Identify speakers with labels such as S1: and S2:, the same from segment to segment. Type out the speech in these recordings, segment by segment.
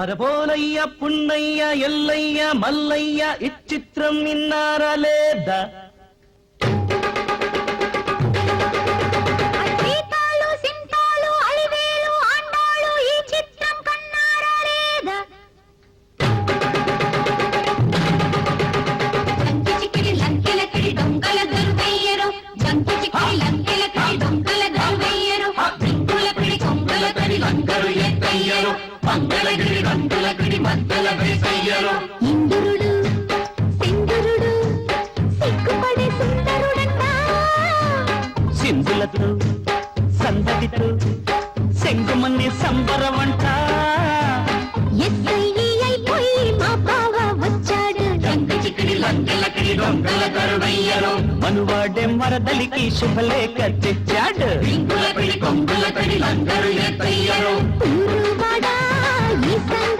S1: అరపోలయ్య పున్నయ్య ఎల్లయ్య మల్లయ్య ఇచ్చిత్రం విన్నారా లేదా
S2: లంకరు ఎక్కయ్యరు మంగళగిరి రంగులకిడి మద్దల వేసయ్యరు. ఇంద్రుడు సింధురుడు సిగ్గుపడే సుందరుడంట
S1: సింధులతో సందడితో
S2: మా బావ వచ్చాడు. చిక్కిడి దొరువెయ్యరు
S1: మనువాడే మరదలికి శుభలేఖ తెచ్చాడు.
S2: ఊరువాడా ఈ సంగతే ఉల్లాసంగా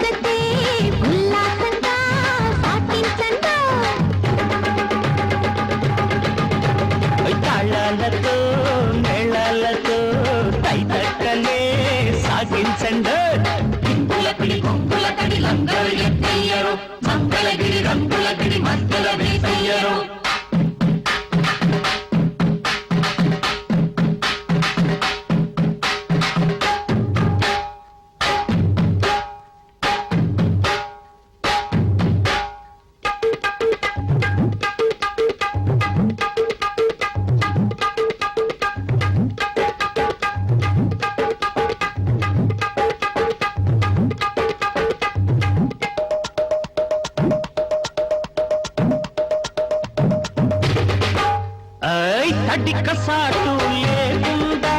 S1: తడి కసాటు లేకుండా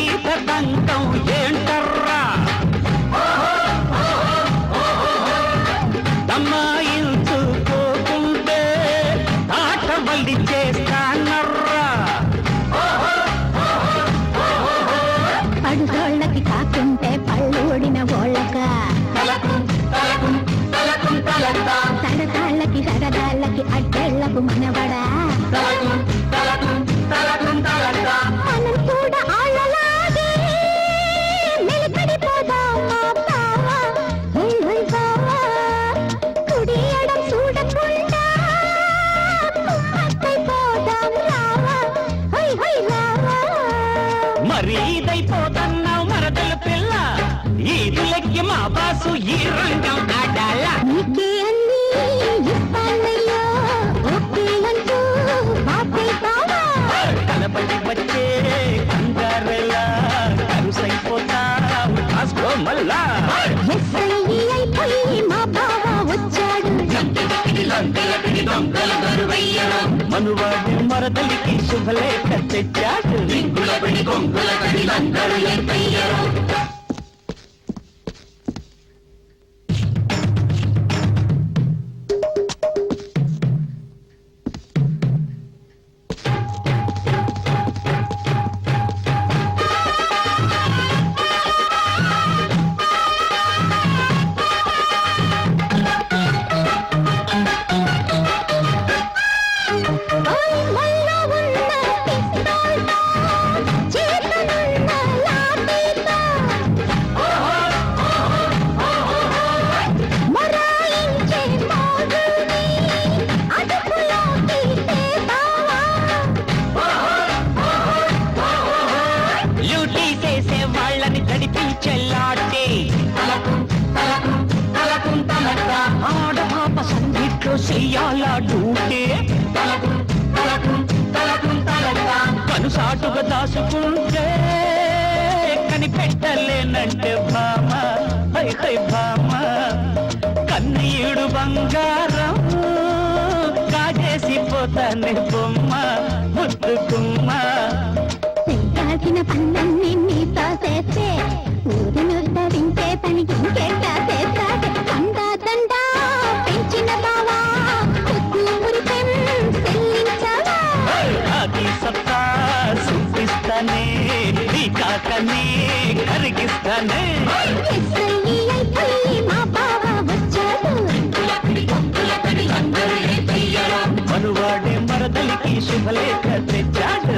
S1: ఈ దంతం ఏంటర్రా? దమ్మాయించుకోకుంటే ఆట మళ్ళీ చేస్తానర్రా.
S2: పడుగోళ్ళకి కాకుంటే పళ్ళు ఓడిన ఓళ్ళక. తడతాళ్ళకి సరదాళ్ళకి అడ్డేళ్ళకు మనవడా.
S1: మరి ఇదైపోతున్నావు మరదలు పిల్ల. ఈదులెక్కి మా బాసు ఈ రంగం ఆడాలా.
S2: నీకే అన్నీ ఇస్తానయ్యో, ఓకే అంటూ మాపైతావా?
S1: కలబడి వచ్చే కంగారెలా. కరుసైపోతావు కాసుకో మళ్ళా.
S2: ఎస్ఐ అయిపోయి మా బావ వచ్చాడు.
S1: మనువాడి మరదలికి శుభలేఖ తెచ్చాడు. பிடிக்கும். உலகத்தில் அந்தருளை Oh, my సంగీట్లో చెయ్యాల డ్యూటీ? కనుసాటుగా దాచుకుంటే కనిపెట్టలేనంటే భామ అయితే భామ. కన్నీయుడు బంగారం కాజేసిపోతానే బొమ్మ.
S2: కరిగిస్తానే కరిగిస్తానే. మనవాడే మరదలికి శుభలేఖ తెచ్చాడు.